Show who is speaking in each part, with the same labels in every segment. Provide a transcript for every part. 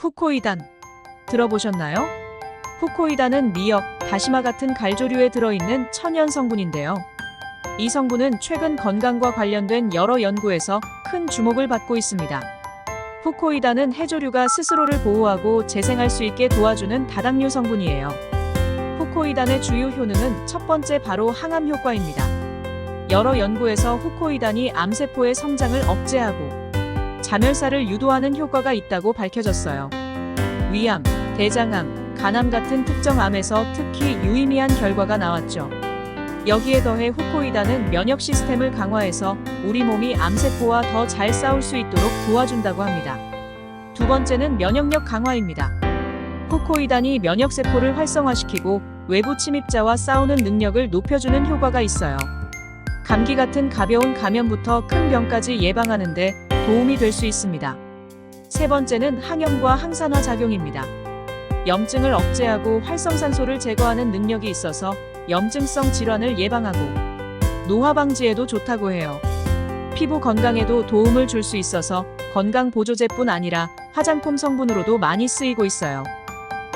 Speaker 1: 후코이단 들어보셨나요? 후코이단은 미역, 다시마 같은 갈조류에 들어있는 천연 성분인데요. 이 성분은 최근 건강과 관련된 여러 연구에서 큰 주목을 받고 있습니다. 후코이단은 해조류가 스스로를 보호하고 재생할 수 있게 도와주는 다당류 성분이에요. 후코이단의 주요 효능은 첫 번째 바로 항암 효과입니다. 여러 연구에서 후코이단이 암세포의 성장을 억제하고 자멸사를 유도하는 효과가 있다고 밝혀졌어요. 위암, 대장암, 간암 같은 특정 암에서 특히 유의미한 결과가 나왔죠. 여기에 더해 후코이단은 면역 시스템을 강화해서 우리 몸이 암세포와 더 잘 싸울 수 있도록 도와준다고 합니다. 두 번째는 면역력 강화입니다. 후코이단이 면역세포를 활성화시키고 외부 침입자와 싸우는 능력을 높여주는 효과가 있어요. 감기 같은 가벼운 감염부터 큰 병까지 예방하는데 도움이 될 수 있습니다. 세 번째는 항염과 항산화 작용입니다. 염증을 억제하고 활성산소를 제거하는 능력이 있어서 염증성 질환을 예방하고 노화 방지에도 좋다고 해요. 피부 건강에도 도움을 줄 수 있어서 건강 보조제뿐 아니라 화장품 성분으로도 많이 쓰이고 있어요.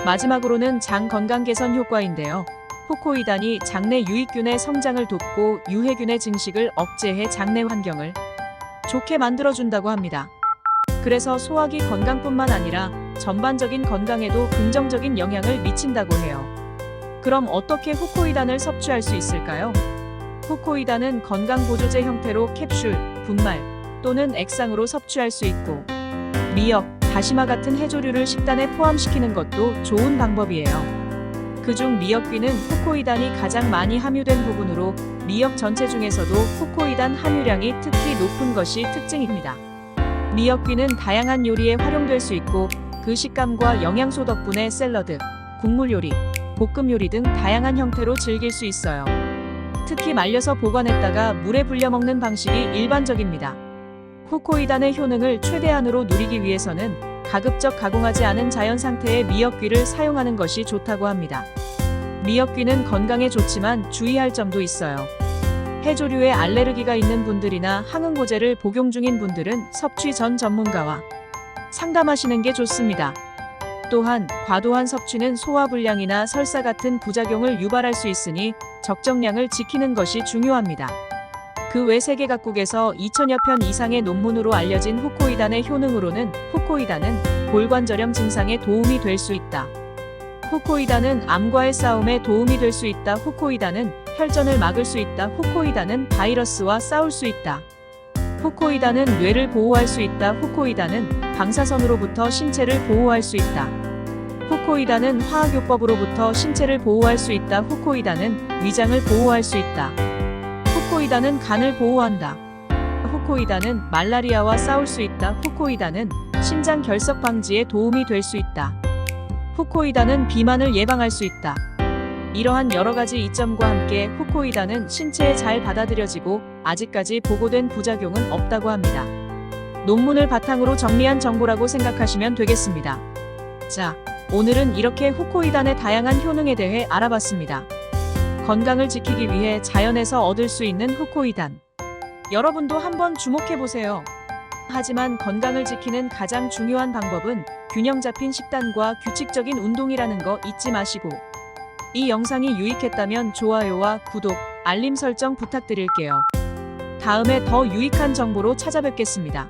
Speaker 1: 마지막으로는 장 건강 개선 효과인데요. 후코이단이 장내 유익균의 성장을 돕고 유해균의 증식을 억제해 장내 환경을 좋게 만들어준다고 합니다. 그래서 소화기 건강뿐만 아니라 전반적인 건강에도 긍정적인 영향을 미친다고 해요. 그럼 어떻게 후코이단을 섭취할 수 있을까요? 후코이단은 건강보조제 형태로 캡슐, 분말 또는 액상으로 섭취할 수 있고 미역, 다시마 같은 해조류를 식단에 포함시키는 것도 좋은 방법이에요. 그중 미역귀는 후코이단이 가장 많이 함유된 부분으로 미역 전체 중에서도 후코이단 함유량이 특히 높은 것이 특징입니다. 미역귀는 다양한 요리에 활용될 수 있고 그 식감과 영양소 덕분에 샐러드, 국물 요리, 볶음 요리 등 다양한 형태로 즐길 수 있어요. 특히 말려서 보관했다가 물에 불려 먹는 방식이 일반적입니다. 후코이단의 효능을 최대한으로 누리기 위해서는 가급적 가공하지 않은 자연 상태의 미역귀를 사용하는 것이 좋다고 합니다. 미역귀는 건강에 좋지만 주의할 점도 있어요. 해조류에 알레르기가 있는 분들이나 항응고제를 복용 중인 분들은 섭취 전 전문가와 상담하시는 게 좋습니다. 또한 과도한 섭취는 소화불량이나 설사 같은 부작용을 유발할 수 있으니 적정량을 지키는 것이 중요합니다. 그 외 세계 각국에서 2천여 편 이상의 논문으로 알려진 후코이단의 효능으로는 후코이단은 골관절염 증상에 도움이 될 수 있다. 후코이단은 암과의 싸움에 도움이 될 수 있다. 후코이단은 혈전을 막을 수 있다. 후코이단은 바이러스와 싸울 수 있다. 후코이단은 뇌를 보호할 수 있다. 후코이단은 방사선으로부터 신체를 보호할 수 있다. 후코이단은 화학요법으로부터 신체를 보호할 수 있다. 후코이단은 위장을 보호할 수 있다. 후코이단은 간을 보호한다. 후코이단은 말라리아와 싸울 수 있다. 후코이단은 신장 결석 방지에 도움이 될 수 있다. 후코이단은 비만을 예방할 수 있다. 이러한 여러 가지 이점과 함께 후코이단은 신체에 잘 받아들여지고 아직까지 보고된 부작용은 없다고 합니다. 논문을 바탕으로 정리한 정보라고 생각하시면 되겠습니다. 자, 오늘은 이렇게 후코이단의 다양한 효능에 대해 알아봤습니다. 건강을 지키기 위해 자연에서 얻을 수 있는 후코이단. 여러분도 한번 주목해 보세요. 하지만 건강을 지키는 가장 중요한 방법은 균형 잡힌 식단과 규칙적인 운동이라는 거 잊지 마시고 이 영상이 유익했다면 좋아요와 구독, 알림 설정 부탁드릴게요. 다음에 더 유익한 정보로 찾아뵙겠습니다.